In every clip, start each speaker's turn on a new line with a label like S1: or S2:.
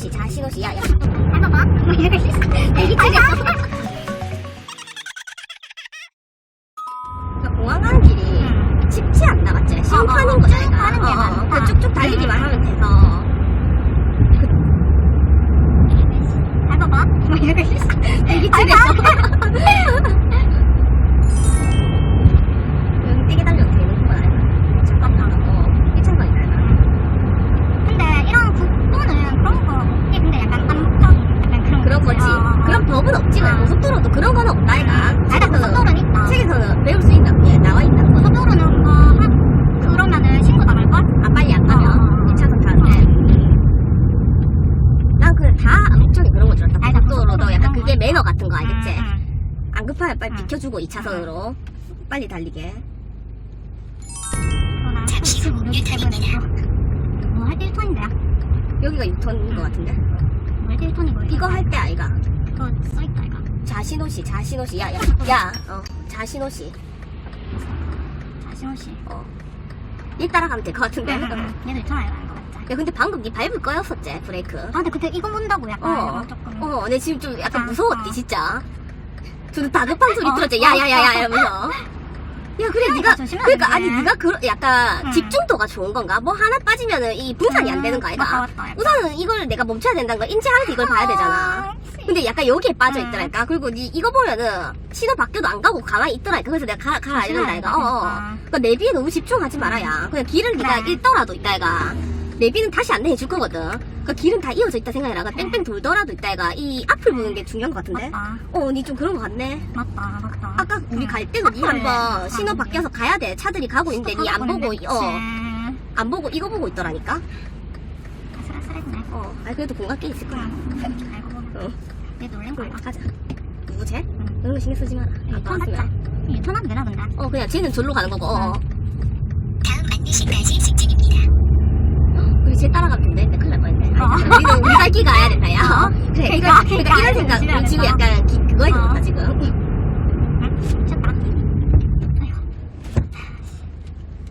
S1: 자신호시 자 신호시 야야
S2: 해봐봐.
S1: 애기 찌겠어. 그러니까 공항 가는 길이 쉽지 않나 맞지?
S2: 어, 어,
S1: 거잖아
S2: 쭉 가는 게 많다.
S1: 그 쭉쭉 달리기만 하면 돼서
S2: 해봐봐.
S1: 애기 찌겠어 여기 떼게 달려도 되는구나 잠깐만 어 괜찮거니까
S2: 근데 이런 국도는 그런 거. 이게 근데 약간 안전 약간 그런
S1: 그런 거지
S2: 어.
S1: 그런 법은 없지
S2: 어.
S1: 고속도로도 그런 건 없다 이가
S2: 아니다 고속도로는 있다.
S1: 책에서는 배울 수 있다 예, 나와 있다는 거
S2: 고속도로는 뭐 한, 그러면은 신고 나갈 걸?
S1: 아 빨리 안 가면
S2: 어.
S1: 1차선 타는데 난 그냥 다 암묵적인 그런 거 줄 알았다
S2: 아니다,
S1: 고속도로도
S2: 고속도로
S1: 약간
S2: 그런
S1: 그게
S2: 거.
S1: 매너 같은 거 알겠지
S2: 응, 응.
S1: 안 급하면 빨리
S2: 응.
S1: 2차선으로 빨리 달리게
S2: 그러나 잠시 후 유턴입니다. 뭐할 때 유턴인데요?
S1: 여기가 6턴인 거 같은데
S2: 뭐할 때 유턴이고
S1: 이거 할 때 아이가
S2: 그거 써있다 이거.
S1: 자신호시 자신호시 야야 야 어, 자신호시
S2: 자신호시.
S1: 어. 이 따라가면 될 것 같은데
S2: 응,
S1: 야
S2: 응, 응. 얘도 유턴 아이가 이거 맞자.
S1: 근데 방금 니 밟을 거였었지 브레이크
S2: 아 근데 그때 이거 본다고 약간
S1: 어,
S2: 조금.
S1: 어, 내 지금 좀 약간
S2: 아,
S1: 무서웠디,
S2: 어.
S1: 진짜. 저도 다급한 소리
S2: 어,
S1: 들었지,
S2: 어,
S1: 야야야야,
S2: 어.
S1: 이러면서. 야, 그래,
S2: 그러니까 조심해야
S1: 그러니까,
S2: 돼.
S1: 아니, 니가 그, 약간,
S2: 응.
S1: 집중도가 좋은 건가? 뭐 하나 빠지면은 이 분산이 안 되는 거 아이가?
S2: 맞다, 맞다.
S1: 우선은 이걸 내가 멈춰야 된다는 걸 인지하면서 이걸 봐야 되잖아. 근데 약간 여기에 빠져
S2: 응.
S1: 있더라니까. 그리고 니 이거 보면은 신호 바뀌어도 안 가고 가만히 있더라니까. 그래서 내가 가, 가라 이런다, 이가. 어, 어.
S2: 그러니까.
S1: 내비에 너무 집중하지 말아야. 그냥 길을
S2: 그래.
S1: 잃더라도 있다, 이가. 내비는 다시 안내해 줄 거거든. 그러니까 길은 다 이어져 있다 생각해라. 뺑뺑 돌더라도 있다, 이가. 이 앞을 보는 게 중요한 것 같은데?
S2: 맞다.
S1: 어, 니 좀 그런 거 같네.
S2: 맞다, 맞다.
S1: 아까 우리 갈 때도 니 한번 신호
S2: 아,
S1: 바뀌어서 가야 돼. 차들이 가고 있는데 니 안 보고, 어, 안 보고 이거 보고 있더라니까?
S2: 아슬아슬했네.
S1: 어, 아 그래도 공각게 있을 거야.
S2: 응. 알고 보면
S1: 어,
S2: 얘 놀란 거야.
S1: 가자. 누구 쟤?
S2: 응.
S1: 이런 거 신경 쓰지 마라. 아까
S2: 유턴 하자. 유턴하면 되나 본데.
S1: 어, 그냥 쟤는 절로 가는 거고, 어.
S2: 다음 안내시까지 직진입니다.
S1: 우리 쟤 따라가면 된다. 큰일 날 뻔했네.
S2: 어.
S1: 아니다. 우리는 우리 갈 기가 아야 된다, 야.
S2: 어.
S1: 그래,
S2: 그러니까,
S1: 이거, 그러니까
S2: 그러니까
S1: 이런 생각. 우리 지금. 약간 기, 그거 해야
S2: 어.
S1: 된다, 지금.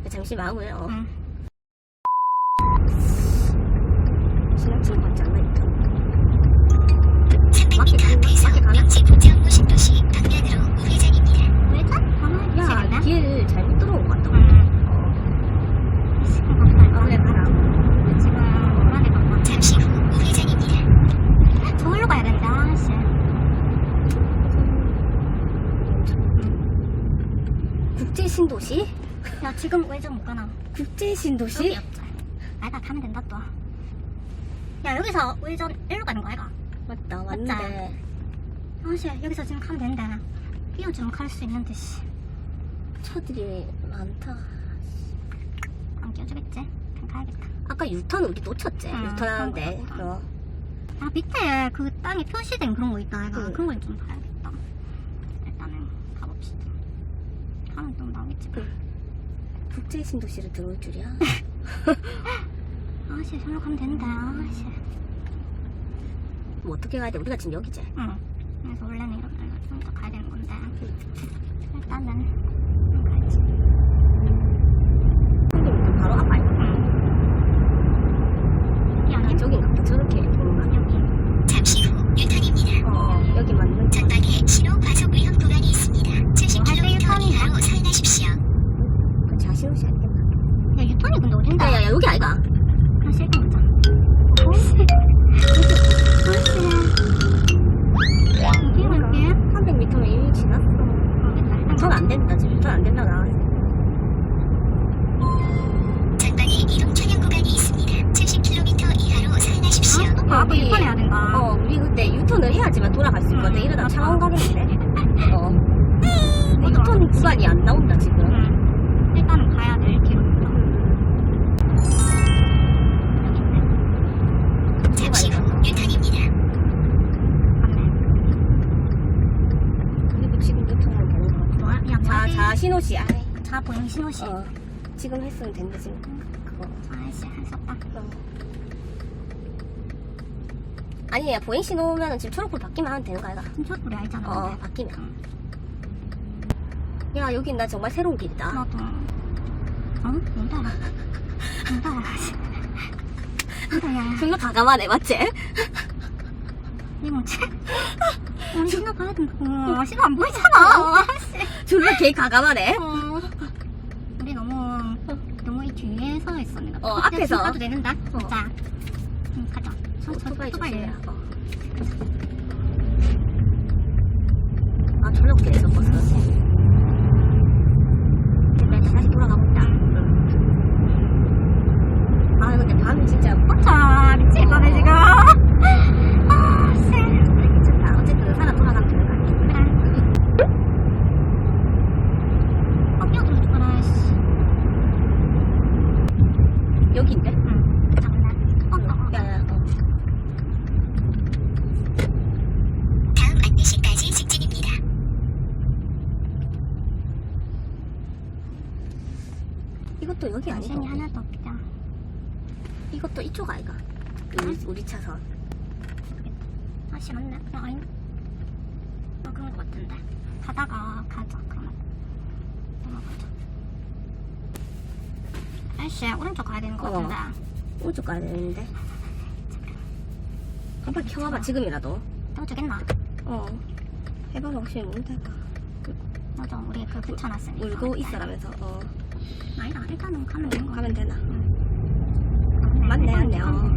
S1: 잠시 마음을, 어.
S2: 응.
S1: 지나치는 것 같지 않나, 이거?
S2: 300m 앞에서 명지 부천 신도시 방면으로 우회전입니다. 우회전? 가만히
S1: 야,
S2: 있으겠네?
S1: 길잘못 들어온 것 같다.
S2: 응.
S1: 어.
S2: 지금 갑니다.
S1: 아, 그래, 가라.
S2: 지금 불안해 간다. 잠시 후 우회전입니다. 저기로 가야 되는데, 아씨.
S1: 국제 신도시?
S2: 야, 지금 우회전 못 가나?
S1: 국제
S2: 여기
S1: 신도시?
S2: 없자. 아니다, 가면 된다, 또. 야, 여기서 우회전 일로 가는 거 아이가?
S1: 맞다, 맞는데.
S2: 아씨, 여기서 지금 가면 된대. 끼워주면 갈수 있는데, 씨.
S1: 차들이 많다.
S2: 안 끼워주겠지? 그냥 가야겠다.
S1: 아까 유턴 우리 놓쳤지?
S2: 응,
S1: 유턴 하는데.
S2: 그런 거
S1: 어.
S2: 아, 밑에 그 땅에 표시된 그런 거 있다, 아이가.
S1: 응.
S2: 그런 걸 좀 봐야겠다. 일단은 가봅시다. 가면 또 나오겠지. 뭐.
S1: 국제 신도시를 들어올 줄이야?
S2: 아씨, 저기로 가면 되는데, 아씨.
S1: 뭐 어떻게 가야 돼? 우리가 지금 여기지?
S2: 응. 그래서 원래는 이러면 좀더 가야 되는 건데. 일단은, 응, 가야지.
S1: 바로 앞 아니?
S2: 응. 이 아니야?
S1: 이쪽인가 보다. 저렇게 보는가?
S2: 여기. 잠시 후 유턴입니다.
S1: 어, 여기 맞는.
S2: 전방에 신호 과속 위험 구간이 있습니다. 70km 이하로 사용하십시오.
S1: 그 자신없이 알겠나?
S2: 야, 유턴이 근데 어딘데?
S1: 야, 야, 야, 여기 아이가?
S2: 그냥 실컷 보자. 오씨. 오씨. 어디 갈게?
S1: 300m면 이미 지났어.
S2: 모르겠다. 일단
S1: 유턴 안 된다, 지금. 유턴 안 된다, 나.
S2: 전방에 이동 차량 구간이 있습니다. 70km 이하로 사용하십시오. 아, 아까
S1: 우리-
S2: 유턴해야 된다.
S1: 어, 우리 그때 유턴을 해야지만 돌아갈 수 있거든.
S2: 응,
S1: 이러다
S2: 맞아.
S1: 창원 가겠는데? 어. 근데
S2: 맞아.
S1: 유턴 구간이 안 나온다, 지금.
S2: 응. 일단은 가야 될 길은 있다. 잠시 후 유턴입니다. 맞네.
S1: 그리고 지금 유턴하면 되는 거 같아.
S2: 뭐야? 야,
S1: 자,
S2: 뭐지?
S1: 자, 신호시. 아,
S2: 자, 보행 신호시.
S1: 어. 지금 했으면 된다, 지금. 그거.
S2: 수 없다.
S1: 어. 아니, 야, 보행 신호 오면은 지금 초록불 바뀌면 하면 되는 거야, 가
S2: 지금 초록불이 알잖아.
S1: 어,
S2: 근데.
S1: 바뀌면.
S2: 응.
S1: 야, 여긴 나 정말 새로운 길이다.
S2: 나도. 어? 뭔데? 뭔데? 그냥
S1: 존나 가감하네 맞지?
S2: 이 뭐지? 우리 신호 가야 된다고. 신호 안 보이잖아. 씨.
S1: 존나 개 가감하네
S2: 어. 이 뒤에 서 내가.
S1: 어, 앞에서.
S2: 가도 되는데.
S1: 어.
S2: 자, 응, 가자. 천천히
S1: 오토바이
S2: 오토바이.
S1: 조심해 어. 아 졸라 웃기네 저 버스 그래 다시 돌아가봅니다 아 근데 밤이 진짜
S2: 자, 미치겠네 지금. 아, 씨.
S1: 미쳤다 어쨌든 살아 돌아가면 되는 거 아니야
S2: 그래. 어, 끼어들어 죽어라. 씨.
S1: 여기인데?
S2: 응. 잠깐만. 어, 어, 어.
S1: 야야 어.
S3: 다음 안내시까지 직진입니다.
S1: 이것도 여기 아니다
S2: 정신이 하나도 없다.
S1: 이것도 이쪽 아이가 우리, 우리 차선
S2: 아씨 맞네. 어, 아니. 어, 그런 거 같은데. 가다가 가자. 그러면. 넘어가자. 아이씨 오른쪽 가야 되는 거
S1: 어.
S2: 같은데.
S1: 오른쪽 가야 되는데 한번 켜봐봐 지금이라도
S2: 떠주겠나?
S1: 어 해봐 혹시 모른다니까
S2: 맞아. 우리 그 붙여놨으니까.
S1: 울고 있어라면서 어
S2: 아니다. 일단은 가면 되는 거
S1: 가면 되나
S2: 같 아.
S1: 맞네